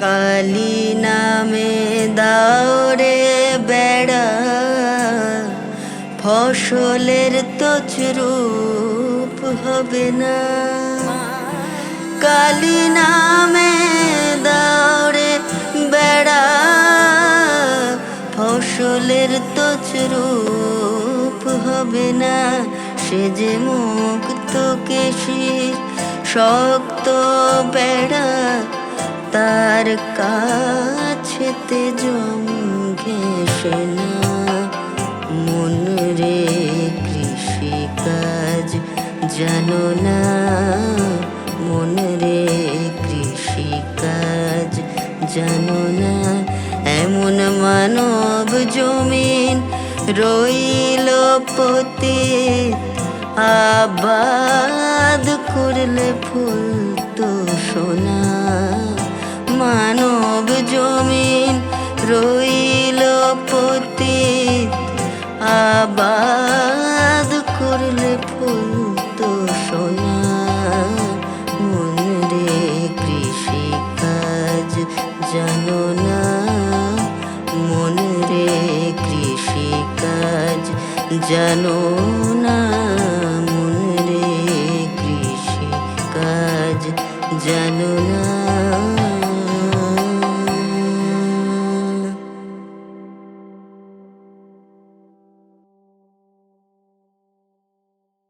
কালী নামে দাওরে বেড়া। ফসলের তছরূপ হবে না। কালী নামে দাওরে বেড়া। ফসলের তছরূপ হবে না। সে যে মুক্ত কেশির শক্ত বেড়া। তার কাছেতে জম ঘেসে না। মন রে কৃষিকাজ জানো না। মন রে কৃষিকাজ জানো না। এমন মানব জমিন রইল পতি আবাদ করলে ফুল তো সোনা। মানব জমিন রইল পতি আবাদ করলে ফুল তো সোনা মন রে কৃষিকাজ জানো না। মন রে কৃষিকাজ জানো না। রে কৃষিকাজ জানো